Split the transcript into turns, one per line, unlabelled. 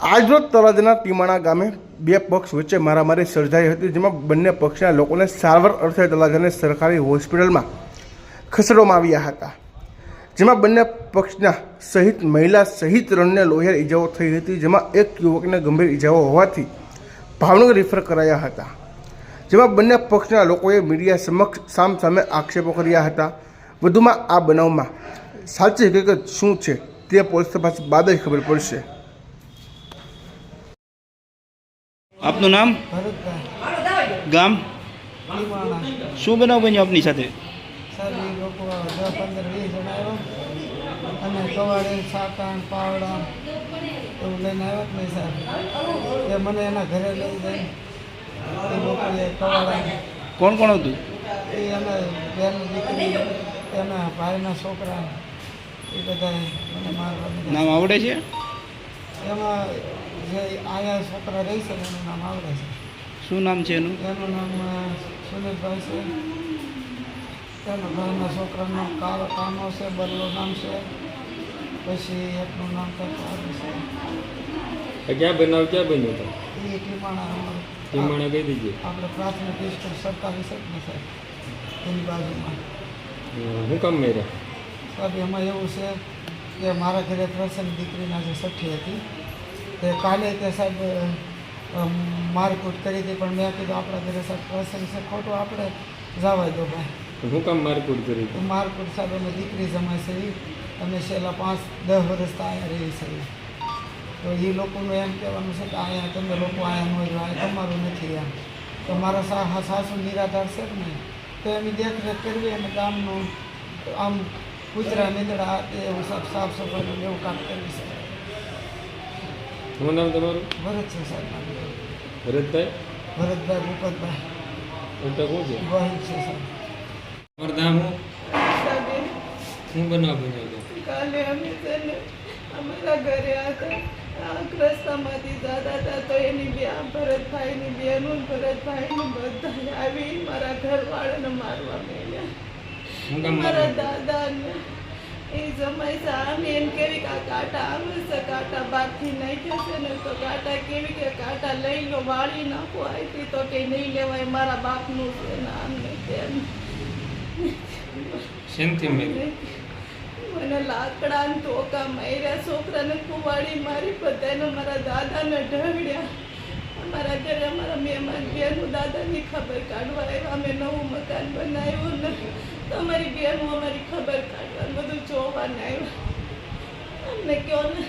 આજરોજ તળાજના ટીમાણા ગામે બે પક્ષ વચ્ચે મારામારી સર્જાઈ હતી, જેમાં બંને પક્ષના લોકોને સારવાર અર્થે તળાજાને સરકારી હોસ્પિટલમાં ખસેડવામાં આવ્યા હતા. જેમાં બંને પક્ષના સહિત મહિલા સહિત ત્રણને લોહિયાર ઈજાઓ થઈ હતી, જેમાં એક યુવકને ગંભીર ઈજાઓ હોવાથી ભાવનગર રિફર કરાયા હતા. જેમાં બંને પક્ષના લોકોએ મીડિયા સમક્ષ સામ સામે આક્ષેપો કર્યા હતા. વધુમાં આ બનાવમાં સાચી હકીકત શું છે તે પોલીસ તપાસ બાદ જ ખબર પડશે.
આપનું નામ? ગામ? શું બનાવ બન્યો આપની સાથે?
અને કવાડે સાકાણ પાવડા એવું લઈને આવ્યા જ નહીં સાહેબ. એ મને એના ઘરે લઈ જાય. એ લોકોએ કવાડા
કોણ કોણ હતું?
એ એને બેન દીકરી એના ભાઈના છોકરા. એ બધા મને મારવા.
નામ આવડે છે?
એમાં જે આયા છોકરા રહી છે એનું નામ આવડે છે.
શું નામ છે એનું?
એનું નામ સુનિલભાઈ છે. એના ભાઈના છોકરાનું નામ કાળો કાનો છે બદલો નામ છે. પછી એકનું નામ તો આવે છે.
ક્યાં બનાવ ક્યાં બન્યો હતો
એ ટીમાણા અમારું
ટીમાણા કહી દીજે.
આપણે પ્રાથમિક સ્કૂલ સરકારી છે ને એની બાજુમાં.
હું કામ મેરા
સાહેબ એમાં એવું છે કે મારા ઘરે પ્રસંગ દીકરીના જે સઠ્ઠી હતી તે કાલે તે સાહેબ મારકૂટ કરી હતી પણ મેં કીધું આપણા ઘરે સાહેબ પ્રસંગ છે ખોટું આપણે જવા દો ભાઈ.
હું કામ મારકૂટ કરી
તો મારકુટ સાહેબ અમે દીકરી જમા છે અમે છેલ્લા પાંચ દસ વર્ષ અહીંયા રહી છે તો એ લોકોનું એમ કહેવાનું છે કે અહીંયા તમે લોકો અહીંયા ન રહ્યો અહીંયા તમારું નથી એમ. તો મારા સા સાસુ નિરાધાર છે ને તો એની દેખરેખ કરવી અને ગામનું આમ કૂતરા નીંદડા એવું સાફ સાફ સફાઈનું એવું કામ કરવી છે.
શું નામ તમારું?
ભરત છે સાહેબ
ભરતભાઈ?
ભરતભાઈ ભૂપતભાઈ
ઉલટા કોણ છે?
ગોહિલ છે સાહેબ.
તમારું નામ શું શું બનાવ બન્યો
કાલે અમે છે ને અમારા ઘરે હતા. આ રસ્તામાંથી જતા હતા તો એની બે આમ ભરતભાઈની બેનું ભરતભાઈનું બધા આવી મારા ઘરવાળાને મારવા મેળ્યા
હું
મારા દાદાને એ જમાઈ છે એમ કેવી કે આ કાંટા આવે છે કાંટા બહારથી નાખ્યા છે ને તો કાંટા કેવી કે કાંટા લઈ લો વાળી નાખો આવી તો કે નહીં લેવાય મારા બાપનું છે ને આમ ને તેમ મને લાકડા ને ટોકા માર્યા છોકરાને કુવાડી મારી બધાને મારા દાદાને ઢળ્યા અમારા ઘરે અમારા મહેમાન બેનું દાદાની ખબર કાઢવા આવ્યા. અમે નવું મકાન બનાવ્યું ને તો અમારી બેનું અમારી ખબર કાઢવા બધું જોવાને આવ્યા. અમને કહો ને